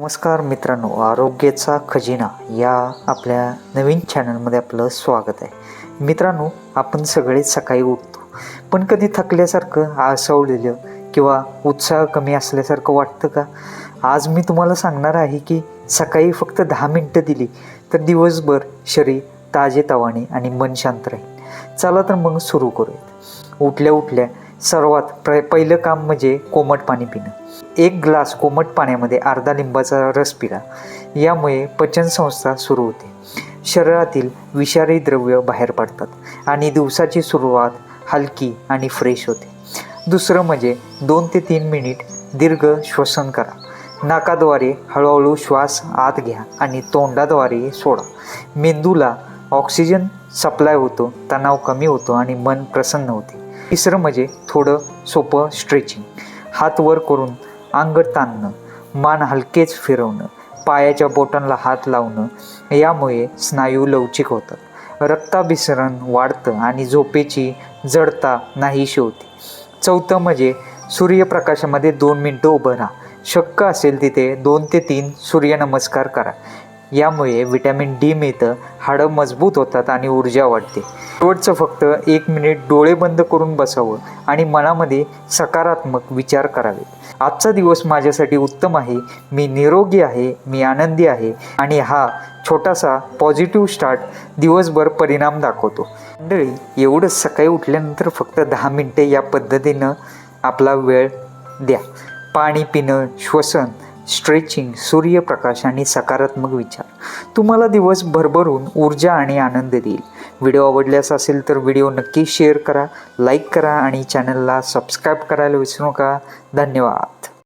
नमस्कार मित्रांनो आरोग्याचा खजिना या आपल्या नवीन चॅनलमध्ये आपलं स्वागत आहे. मित्रांनो आपण सगळे सकाळी उठतो. पण कधी थकल्यासारखं आसवलेलं किंवा उत्साह कमी असल्यासारखं वाटतं का? आज मी तुम्हाला सांगणार आहे की सकाळी फक्त दहा मिनटं दिली तर दिवसभर शरीर ताजेतवाने आणि मन शांत राहील. चला तर मग सुरू करूयात. उठल्या उठल्या सर्वात प्र पहिलं काम म्हणजे कोमट पाणी पिणं. एक ग्लास कोमट पाण्यामध्ये अर्धा लिंबाचा रस पिला. यामुळे पचनसंस्था सुरू होते. शरीरातील विषारी द्रव्य बाहेर पडतात आणि दिवसाची सुरुवात हलकी आणि फ्रेश होते. दुसरं म्हणजे दोन ते तीन मिनिट दीर्घ श्वसन करा. नाकाद्वारे हळूहळू श्वास आत घ्या आणि तोंडाद्वारे सोडा. मेंदूला ऑक्सिजन सप्लाय होतो तणाव कमी होतो आणि मन प्रसन्न होते. तिसरं म्हणजे थोडं सोपं स्ट्रेचिंग. हात वर करून अंग ताणणं मान हलकेच फिरवणं पायाच्या बोटांना हात लावणं यामुळे स्नायू लवचिक होतात. रक्ताभिसरण वाढतं आणि झोपेची जडता नाहीशी होते. चौथं म्हणजे सूर्यप्रकाशामध्ये दोन मिनटं उभं राहा. शक्य असेल तिथे दोन ते तीन सूर्यनमस्कार करा. यामुळे व्हिटॅमिन डी मिळतं हाडं मजबूत होतात आणि ऊर्जा वाढते. शेवटचं फक्त एक मिनिट डोळे बंद करून बसावं आणि मनामध्ये सकारात्मक विचार करावेत. आजचा दिवस माझ्यासाठी उत्तम आहे. मी निरोगी आहे मी आनंदी आहे आणि हा छोटासा पॉझिटिव्ह स्टार्ट दिवसभर परिणाम दाखवतो. मंडळी एवढं सकाळी उठल्यानंतर फक्त दहा मिनटे या पद्धतीनं आपला वेळ द्या. पाणी पिणं श्वसन स्ट्रेचिंग सूर्यप्रकाश आणि सकारात्मक विचार. तुम्हाला दिवस भरभरून ऊर्जा आणि आनंद देईल. व्हिडिओ आवडल्यास असेल तर व्हिडिओ नक्की शेअर करा लाईक करा आणि चॅनलला सबस्क्राईब करायला विसरू नका. धन्यवाद.